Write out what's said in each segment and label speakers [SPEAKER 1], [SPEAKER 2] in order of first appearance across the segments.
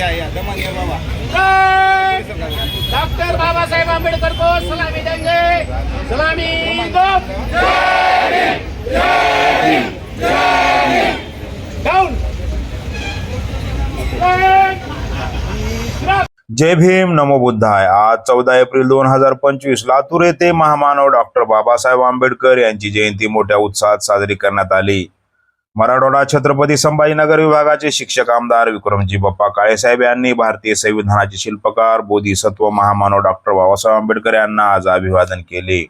[SPEAKER 1] या या. दमानिया बाबा.
[SPEAKER 2] डॉक्टर बाबासाहेब आंबेडकर को सलामी देंगे. सलामी दो डाउन
[SPEAKER 3] जय भीम नमो बुद्धाय. आज चौदा एप्रिल दोन हजार पंचवीस लातूर येथे महामानव डॉक्टर बाबासाहेब आंबेडकर यांची जयंती मोठ्या उत्साहात साजरी करण्यात आली. मराठवाडा छत्रपती संभाजीनगर विभागाचे शिक्षक आमदार विक्रमजी बाप्पा काळेसाहेब यांनी भारतीय संविधानाचे शिल्पकार बोधिसत्व महामानव डॉक्टर बाबासाहेब आंबेडकर यांना आज अभिवादन केले.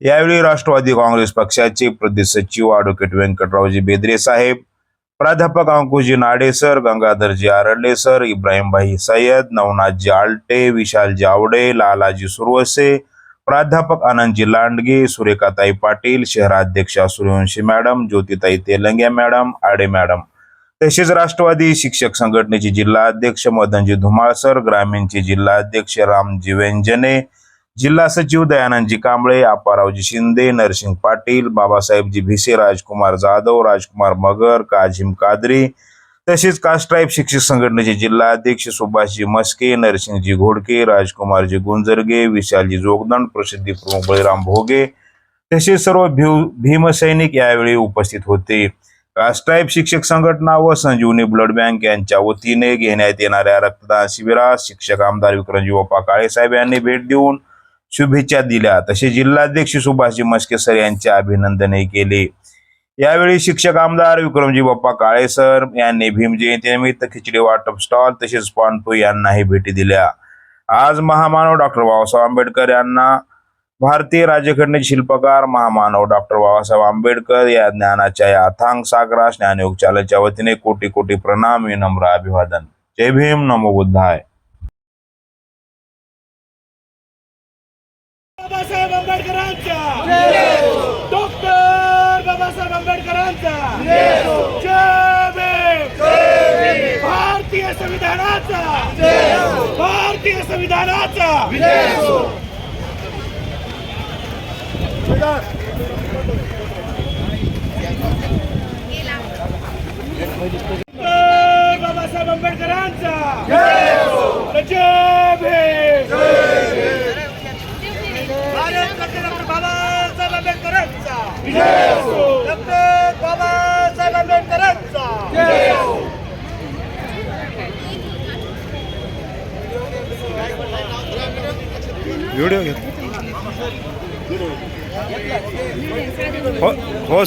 [SPEAKER 3] यावेळी राष्ट्रवादी काँग्रेस पक्षाचे प्रदेश सचिव अॅडव्होकेट व्यंकटरावजी बेदरे साहेब प्राध्यापक अंकुजी नाडेसर गंगाधरजी आरडले सर इब्राहिमभाई सय्यद नवनाथजी आलटे विशालजी आवडे लालाजी सुरवसे प्राध्यापक आनंदजी लांडगे सुरेखाताई पाटील शहराध्यक्षा सूर्यवंशी मॅडम ज्योतिताई तेलंग्या मॅडम आडे मॅडम. तसेच राष्ट्रवादी शिक्षक संघटनेचे जिल्हा अध्यक्ष मदनजी धुमाळसर ग्रामीणचे जिल्हा अध्यक्ष रामजी व्यंजने जिल्हा सचिव दयानंदजी कांबळे आपारावजी शिंदे नरसिंग पाटील बाबासाहेबजी भिसे राजकुमार जाधव राजकुमार मगर काझिम कादरी तसेच कास्ट्राईब शिक्षक संघटनेचे जिल्हा अध्यक्ष सुभाषजी मस्के नरसिंहजी घोडके राजकुमारजी गुंजरगे विशालजी जोगदंड प्रसिद्धी प्रमुख बळीराम भोगे तसेच सर्व भीमसैनिक यावेळी उपस्थित होते. कास्ट्राईब शिक्षक संघटना व संजीवनी ब्लड बँक यांच्या वतीने घेण्यात येणाऱ्या रक्तदान शिबिरात शिक्षक आमदार विक्रमजी बापा काळेसाहेब यांनी भेट देऊन शुभेच्छा दिल्या. तसे जिल्हाध्यक्ष सुभाषजी मस्के सर यांचे अभिनंदनही केले. यावेळी शिक्षक आमदार विक्रमजी बाप्पा काळे सर यांनी भीम जयंतीनिमित्त खिचडी वाटप स्टॉल तसेच पानपू यांनाही भेटी दिल्या. आज महामानव डॉक्टर बाबासाहेब आंबेडकर यांना भारतीय राज्यघटनेचे शिल्पकार महामानव डॉक्टर बाबासाहेब आंबेडकर या ज्ञानाच्या या अथांग सागरा ज्ञानयोग चालच्या वतीने कोटी कोटी प्रणाम विनम्र अभिवादन. जय भीम नमो बुद्धाय.
[SPEAKER 2] बाबासाहेब आंबेडकरांच्या! संविधानाचा. भारतीय संविधानाचा. भारतीय संविधानाचा. बाबासाहेब आंबेडकरांचा. जय भे भारत बाबासाहेब आंबेडकरांचा. व्हिडिओ घेतो. हो, हो